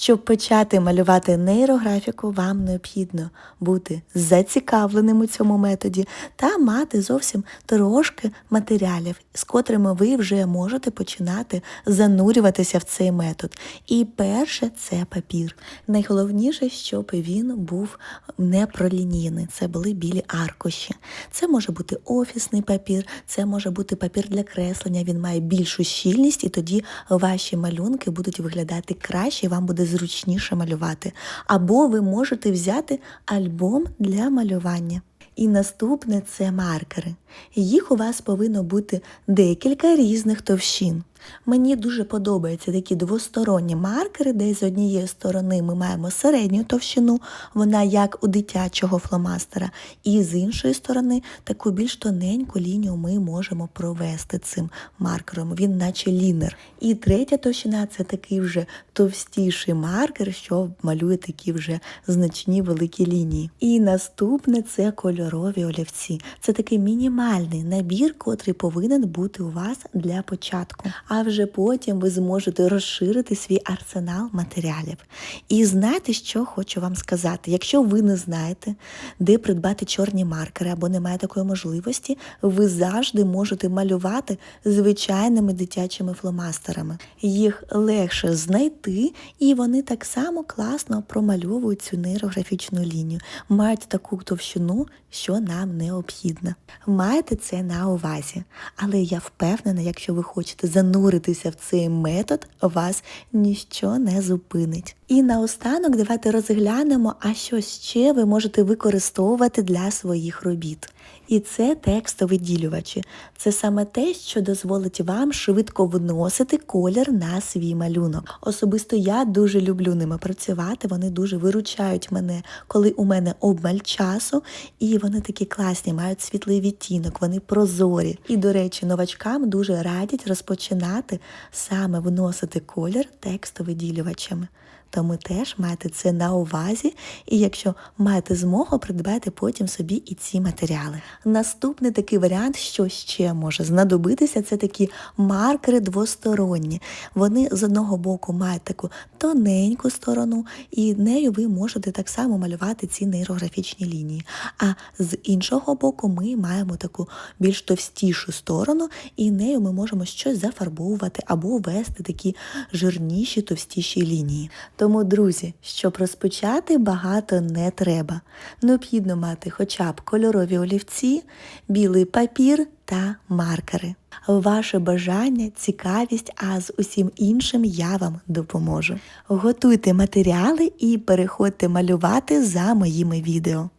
Щоб почати малювати нейрографіку, вам необхідно бути зацікавленим у цьому методі та мати зовсім трошки матеріалів, з котрими ви вже можете починати занурюватися в цей метод. І перше це папір. Найголовніше, щоб він був не пролінійний. Це були білі аркуші. Це може бути офісний папір, це може бути папір для креслення. Він має більшу щільність, і тоді ваші малюнки будуть виглядати краще, і вам буде зручніше малювати. Або ви можете взяти альбом для малювання. І наступне це маркери. Їх у вас повинно бути декілька різних товщин. Мені дуже подобаються такі двосторонні маркери, де з однієї сторони ми маємо середню товщину, вона як у дитячого фломастера, і з іншої сторони таку більш тоненьку лінію ми можемо провести цим маркером. Він наче лінер. І третя товщина це такий вже товстіший маркер, що малює такі вже значні великі лінії. І наступне це кольорові олівці. Це такий мінімальний набір, котрий повинен бути у вас для початку. А вже потім ви зможете розширити свій арсенал матеріалів. І знаєте, що хочу вам сказати? Якщо ви не знаєте, де придбати чорні маркери або немає такої можливості, ви завжди можете малювати звичайними дитячими фломастерами. Їх легше знайти, і вони так само класно промальовують цю нейрографічну лінію, мають таку товщину, що нам необхідно. Маєте це на увазі. Але я впевнена, якщо ви хочете зануритися в цей метод, вас ніщо не зупинить. І наостанок давайте розглянемо, а що ще ви можете використовувати для своїх робіт. І це текстовиділювачі. Це саме те, що дозволить вам швидко вносити колір на свій малюнок. Особисто я дуже люблю ними працювати. Вони дуже виручають мене, коли у мене обмаль часу, і вони такі класні, мають світлий відтінок, вони прозорі. І, до речі, новачкам дуже радять розпочинати саме вносити колір текстовиділювачами. Тому теж майте це на увазі, і якщо маєте змогу, придбайте потім собі і ці матеріали. Наступний такий варіант, що ще може знадобитися, це такі маркери двосторонні. Вони з одного боку мають таку тоненьку сторону, і нею ви можете так само малювати ці нейрографічні лінії. А з іншого боку, ми маємо таку більш товстішу сторону, і нею ми можемо щось зафарбовувати або вести такі жирніші, товстіші лінії. Тому, друзі, щоб розпочати, багато не треба. Необхідно мати хоча б кольорові олівці, білий папір та маркери. Ваше бажання, цікавість, а з усім іншим я вам допоможу. Готуйте матеріали і переходьте малювати за моїми відео.